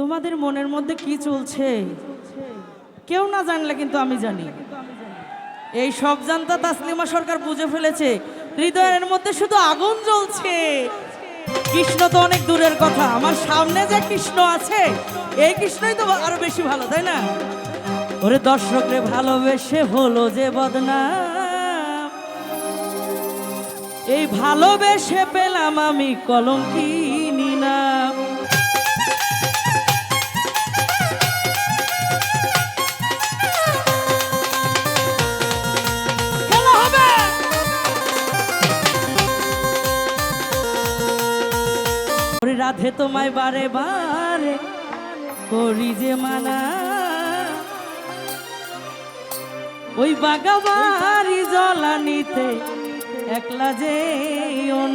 তোমাদের মনের মধ্যে কি চলছে? কেউ না জানলে কিন্তু আমি জানি। এই সব জানতা তাসলিমা সরকার বুঝে ফেলেছে। হৃদয়ের মধ্যে শুধু আগুন জ্বলছে। কৃষ্ণ তো অনেক দূরের কথা। আমার সামনে যে কৃষ্ণ আছে, এই কৃষ্ণই তো আরও বেশি ভালো, তাই না? ওরে দর্শকরে, ভালোবেসে হলো যে বদনাম। এই ভালোবেসে পেলাম আমি কলঙ্কিনী রাধে তোমায় বারে বারে করি যে মানা। ওই বাগাবাড়ি জলানিতে একলা যে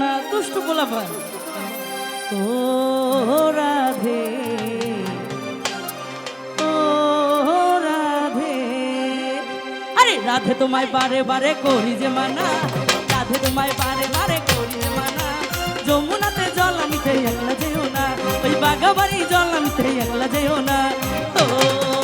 না। দুষ্টু গোলাপান ও রাধে ও রাধে। আরে রাধে তোমায় বারে বারে করি যে মানা। রাধে তোমায় বারে বারে করি যে মানা। যমুনাতে আনিতে একলা যেও না ওই বাগাবাড়ি জল আনিতে একলা যেও না। ও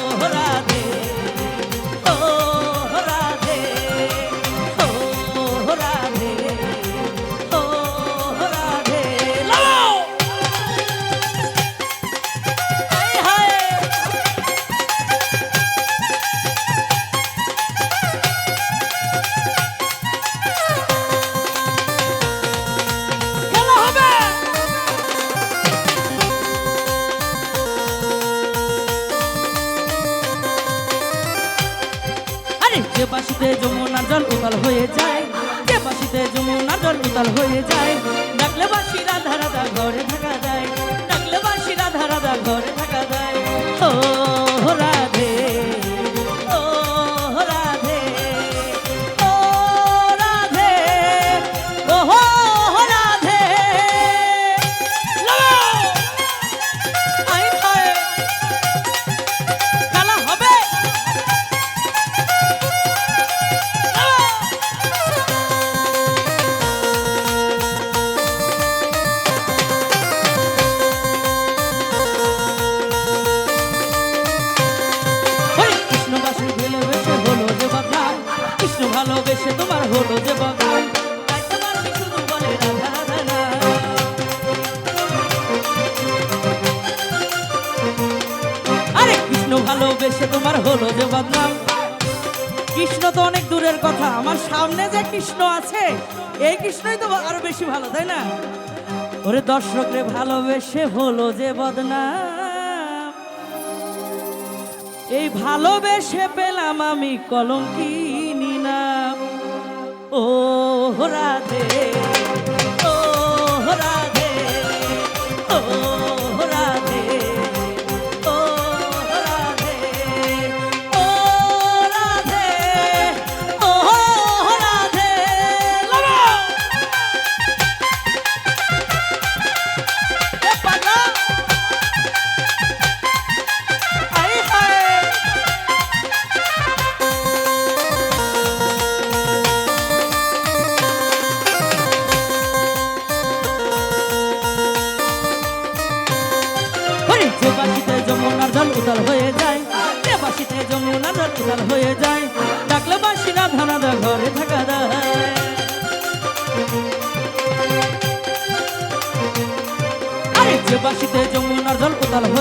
হয়ে যায়। যে বাসিতে যমুনা জল উতাল হয়ে যায়। ডাকলে বাসি রাধা রাধা ঘরে থাকা যায়। ডাকলে বাসি রাধা রাধা ঘরে থাকা তোমার হলো যে বদনাম কৃষ্ণ তো অনেক দূরের কথা, আমার সামনে যে কৃষ্ণ আছে, এই কৃষ্ণই তো আরও বেশি ভালো, তাই না? ওরে দর্শকরে ভালোবেসে হলো যে বদনাম এই ভালোবেসে পেলাম আমি কলঙ্কিনী নাম। ও রাধে। যমুনার হয়ে যায়, ডাকলে বাসি রাধা রাধা ঘরে থাকা দেয় আরে যে বাসিতে যমুনার জল কোথাল হয়ে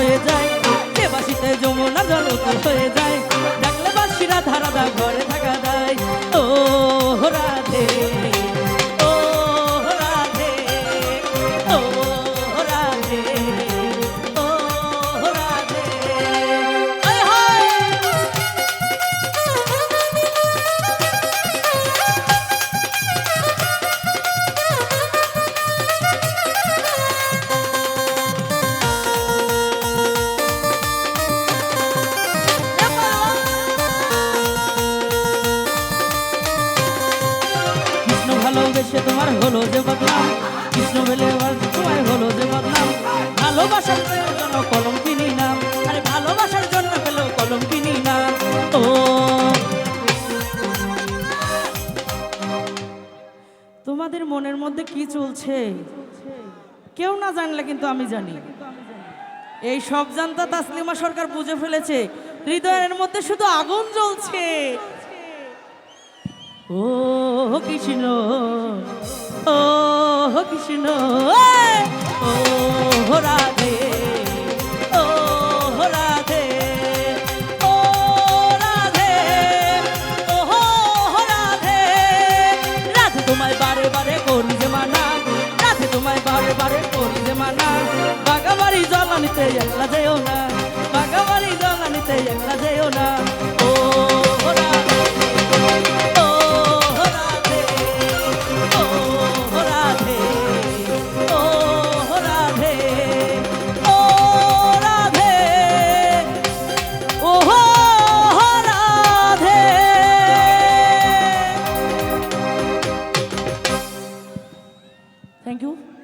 হলো যে বদনাম, কৃষ্ণ বেলে তোমায় হলো যে বদনাম। ভালোবাসার জন্য কলম কিনি নাম আরে ভালোবাসার জন্য পেল কলম কিনি না। ও। তোমাদের মনের মধ্যে কি চলছে? কেউ না জানলে কিন্তু আমি জানি। এই সব জানতা তাসলিমা সরকার বুঝে ফেলেছে, হৃদয়ের মধ্যে শুধু আগুন জ্বলছে। ও কৃষ্ণ ও কৃষ্ণ ও রাধে। Thank you.